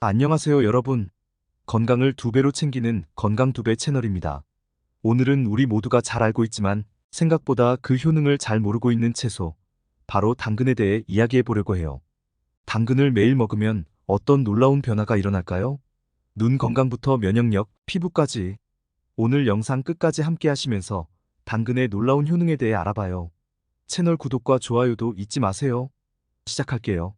안녕하세요 여러분. 건강을 두 배로 챙기는 건강 두 배 채널입니다. 오늘은 우리 모두가 잘 알고 있지만 생각보다 그 효능을 잘 모르고 있는 채소, 바로 당근에 대해 이야기해 보려고 해요. 당근을 매일 먹으면 어떤 놀라운 변화가 일어날까요? 눈 건강부터 면역력, 피부까지. 오늘 영상 끝까지 함께 하시면서 당근의 놀라운 효능에 대해 알아봐요. 채널 구독과 좋아요도 잊지 마세요. 시작할게요.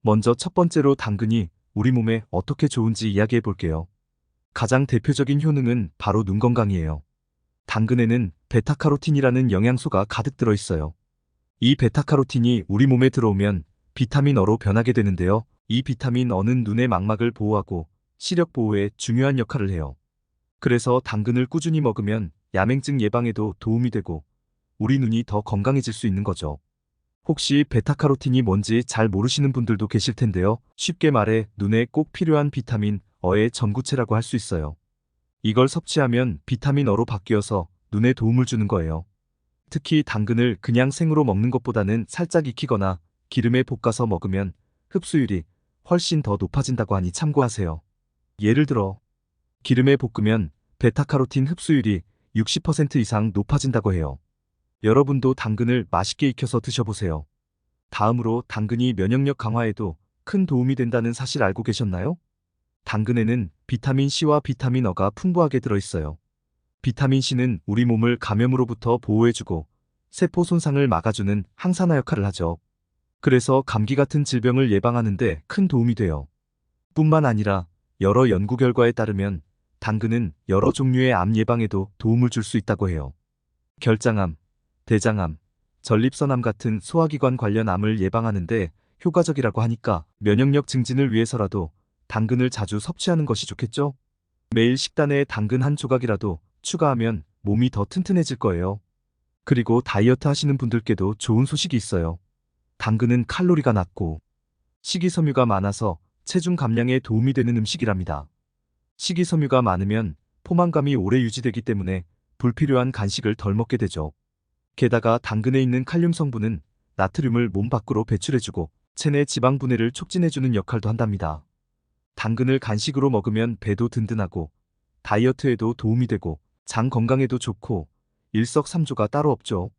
먼저 첫 번째로 당근이 우리 몸에 어떻게 좋은지 이야기해 볼게요. 가장 대표적인 효능은 바로 눈 건강이에요. 당근에는 베타카로틴이라는 영양소가 가득 들어 있어요. 이 베타카로틴이 우리 몸에 들어오면 비타민 어로 변하게 되는데요. 이 비타민 어는 눈의 망막을 보호하고 시력 보호에 중요한 역할을 해요. 그래서 당근을 꾸준히 먹으면 야맹증 예방에도 도움이 되고 우리 눈이 더 건강해질 수 있는 거죠. 혹시 베타카로틴이 뭔지 잘 모르시는 분들도 계실 텐데요. 쉽게 말해 눈에 꼭 필요한 비타민 어의 전구체라고 할 수 있어요. 이걸 섭취하면 비타민 어로 바뀌어서 눈에 도움을 주는 거예요. 특히 당근을 그냥 생으로 먹는 것보다는 살짝 익히거나 기름에 볶아서 먹으면 흡수율이 훨씬 더 높아진다고 하니 참고하세요. 예를 들어 기름에 볶으면 베타카로틴 흡수율이 60% 이상 높아진다고 해요. 여러분도 당근을 맛있게 익혀서 드셔보세요. 다음으로 당근이 면역력 강화에도 큰 도움이 된다는 사실 알고 계셨나요? 당근에는 비타민 C와 비타민 어가 풍부하게 들어있어요. 비타민 C는 우리 몸을 감염으로부터 보호해주고 세포 손상을 막아주는 항산화 역할을 하죠. 그래서 감기 같은 질병을 예방하는데 큰 도움이 돼요. 뿐만 아니라 여러 연구 결과에 따르면 당근은 여러 종류의 암 예방에도 도움을 줄 수 있다고 해요. 결장암, 대장암, 전립선암 같은 소화기관 관련 암을 예방하는데 효과적이라고 하니까 면역력 증진을 위해서라도 당근을 자주 섭취하는 것이 좋겠죠? 매일 식단에 당근 한 조각이라도 추가하면 몸이 더 튼튼해질 거예요. 그리고 다이어트 하시는 분들께도 좋은 소식이 있어요. 당근은 칼로리가 낮고 식이섬유가 많아서 체중 감량에 도움이 되는 음식이랍니다. 식이섬유가 많으면 포만감이 오래 유지되기 때문에 불필요한 간식을 덜 먹게 되죠. 게다가 당근에 있는 칼륨 성분은 나트륨을 몸 밖으로 배출해주고 체내 지방 분해를 촉진해주는 역할도 한답니다. 당근을 간식으로 먹으면 배도 든든하고 다이어트에도 도움이 되고 장 건강에도 좋고 일석삼조가 따로 없죠.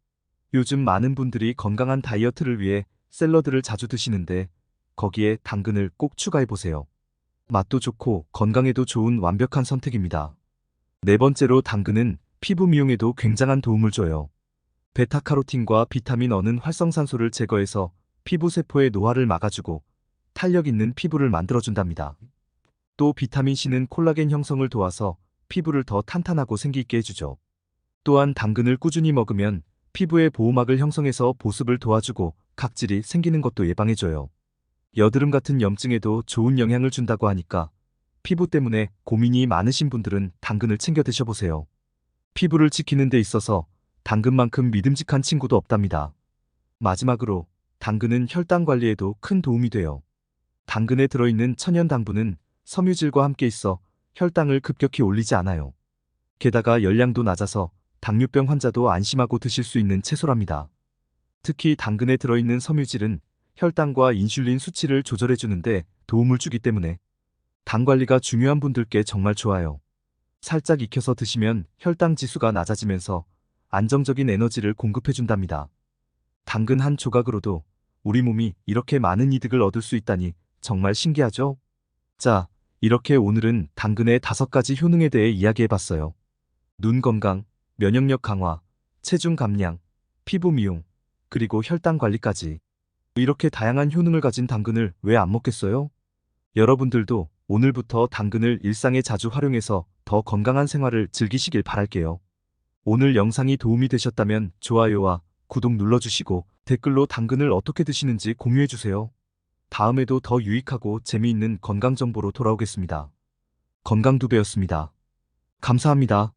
요즘 많은 분들이 건강한 다이어트를 위해 샐러드를 자주 드시는데 거기에 당근을 꼭 추가해보세요. 맛도 좋고 건강에도 좋은 완벽한 선택입니다. 네 번째로 당근은 피부 미용에도 굉장한 도움을 줘요. 베타카로틴과 비타민 어는 활성산소를 제거해서 피부 세포의 노화를 막아주고 탄력 있는 피부를 만들어준답니다. 또 비타민 C는 콜라겐 형성을 도와서 피부를 더 탄탄하고 생기있게 해주죠. 또한 당근을 꾸준히 먹으면 피부의 보호막을 형성해서 보습을 도와주고 각질이 생기는 것도 예방해줘요. 여드름 같은 염증에도 좋은 영향을 준다고 하니까 피부 때문에 고민이 많으신 분들은 당근을 챙겨 드셔보세요. 피부를 지키는 데 있어서 당근만큼 믿음직한 친구도 없답니다. 마지막으로 당근은 혈당 관리에도 큰 도움이 돼요. 당근에 들어있는 천연 당분은 섬유질과 함께 있어 혈당을 급격히 올리지 않아요. 게다가 열량도 낮아서 당뇨병 환자도 안심하고 드실 수 있는 채소랍니다. 특히 당근에 들어있는 섬유질은 혈당과 인슐린 수치를 조절해 주는데 도움을 주기 때문에 당 관리가 중요한 분들께 정말 좋아요. 살짝 익혀서 드시면 혈당 지수가 낮아지면서 안정적인 에너지를 공급해 준답니다. 당근 한 조각으로도 우리 몸이 이렇게 많은 이득을 얻을 수 있다니 정말 신기하죠? 자, 이렇게 오늘은 당근의 다섯 가지 효능에 대해 이야기해 봤어요. 눈 건강, 면역력 강화, 체중 감량, 피부 미용, 그리고 혈당 관리까지. 이렇게 다양한 효능을 가진 당근을 왜 안 먹겠어요? 여러분들도 오늘부터 당근을 일상에 자주 활용해서 더 건강한 생활을 즐기시길 바랄게요. 오늘 영상이 도움이 되셨다면 좋아요와 구독 눌러주시고 댓글로 당근을 어떻게 드시는지 공유해주세요. 다음에도 더 유익하고 재미있는 건강 정보로 돌아오겠습니다. 건강 두 배였습니다. 감사합니다.